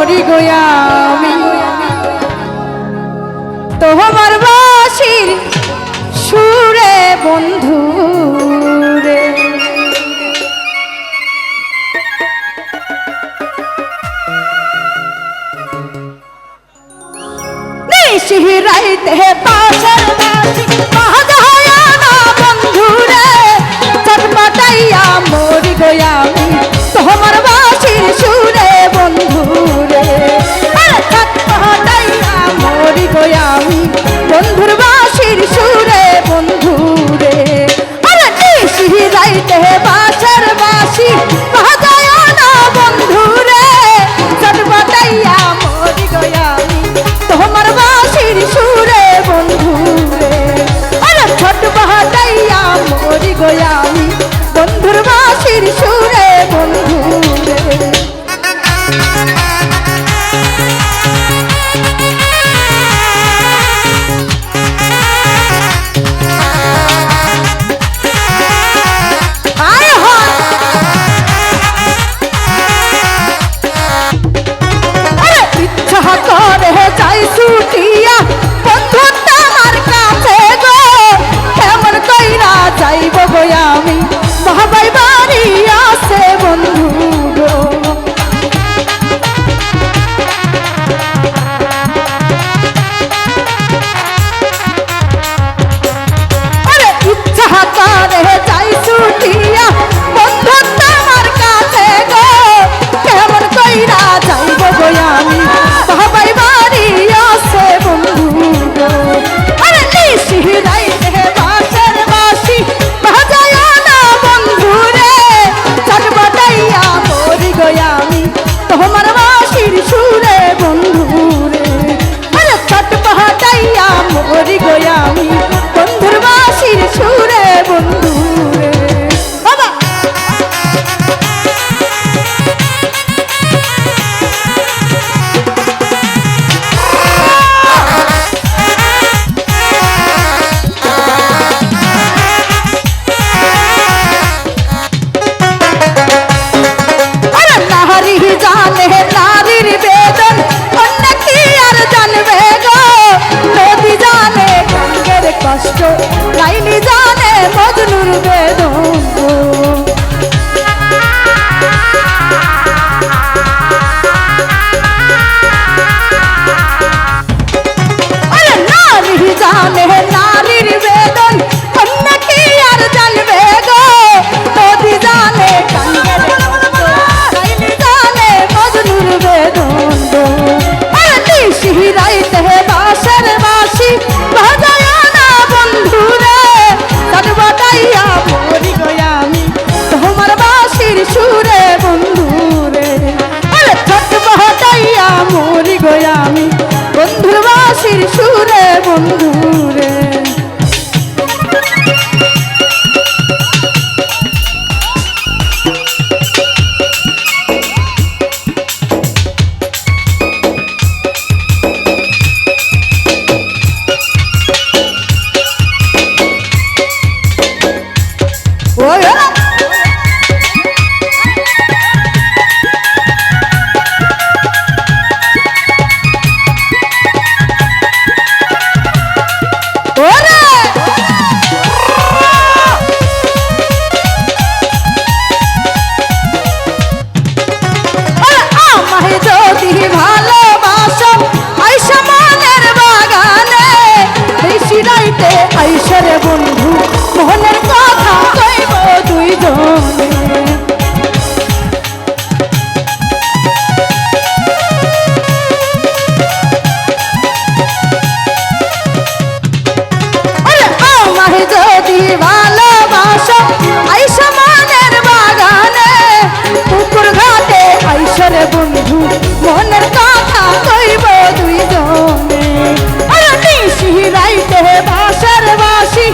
মরি গোয়া আমি। তোমার বাসির সুরে বন্ধু রে। নিশিরাইতে পা বাড়িতে আইসারে বন্ধু। ভাষার বাসী